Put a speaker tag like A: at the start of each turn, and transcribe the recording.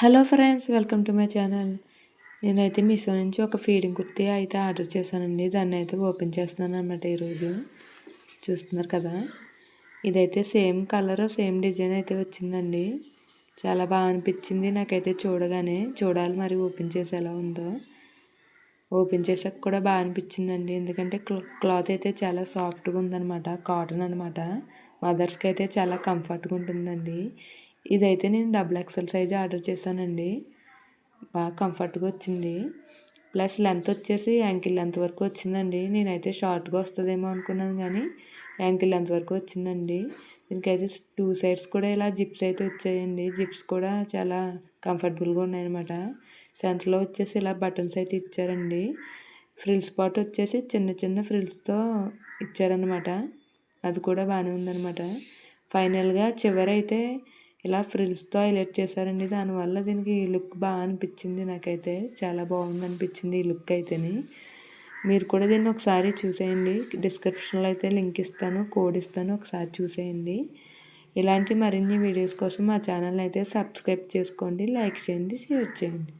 A: Hello friends welcome to my channel. నేనైతే మీషో నుంచి ఒక ఫీడింగ్ కుర్తి అయితే ఆర్డర్ చేశానండి. దాన్ని అయితే ఓపెన్ చేస్తున్నాను అనమాట ఈరోజు. చూస్తున్నారు కదా? ఇదైతే సేమ్ కలర్ సేమ్ డిజైన్ అయితే వచ్చిందండి. చాలా బాగా అనిపించింది నాకైతే చూడగానే. చూడాలి మరి ఓపెన్ చేసి ఎలా ఉందో. ఓపెన్ చేసాక కూడా బాగా అనిపించిందండి. ఎందుకంటే క్లాత్ అయితే చాలా సాఫ్ట్గా ఉందనమాట కాటన్ అనమాట మదర్స్కి అయితే చాలా కంఫర్ట్గా ఉంటుందండి. ఇదైతే నేను డబుల్ ఎక్సెల్ సైజ్ ఆర్డర్ చేశానండి. బాగా కంఫర్ట్గా వచ్చింది. ప్లస్ లెంత్ వచ్చేసి యాంకిల్ లెంత్ వరకు వచ్చిందండి. నేనైతే షార్ట్గా వస్తుందేమో అనుకున్నాను కానీ యాంకిల్ లెంత్ వరకు వచ్చిందండి. దీనికైతే టూ సైడ్స్ కూడా ఇలా జిప్స్ అయితే వచ్చాయండి. జిప్స్ కూడా చాలా కంఫర్టబుల్గా ఉన్నాయన్నమాట. సెంటర్లో వచ్చేసి ఇలా బటన్స్ అయితే ఇచ్చారండి. ఫ్రిల్స్ పాట్ వచ్చేసి చిన్న చిన్న ఫ్రిల్స్తో ఇచ్చారనమాట అది కూడా బాగానే ఉందన్నమాట. ఫైనల్గా చివరైతే ఇలా ఫ్రిల్స్తో హైలైట్ చేశారండి దానివల్ల దీనికి లుక్ బాగా అనిపించింది నాకైతే. చాలా బాగుంది అనిపించింది ఈ లుక్ అయితేని. మీరు కూడా దీన్ని ఒకసారి చూసేయండి. డిస్క్రిప్షన్లో అయితే లింక్ ఇస్తాను కోడ్ ఇస్తాను ఒకసారి చూసేయండి. ఇలాంటి మరిన్ని వీడియోస్ కోసం మా ఛానల్ అయితే సబ్స్క్రైబ్ చేసుకోండి లైక్ చేయండి షేర్ చేయండి.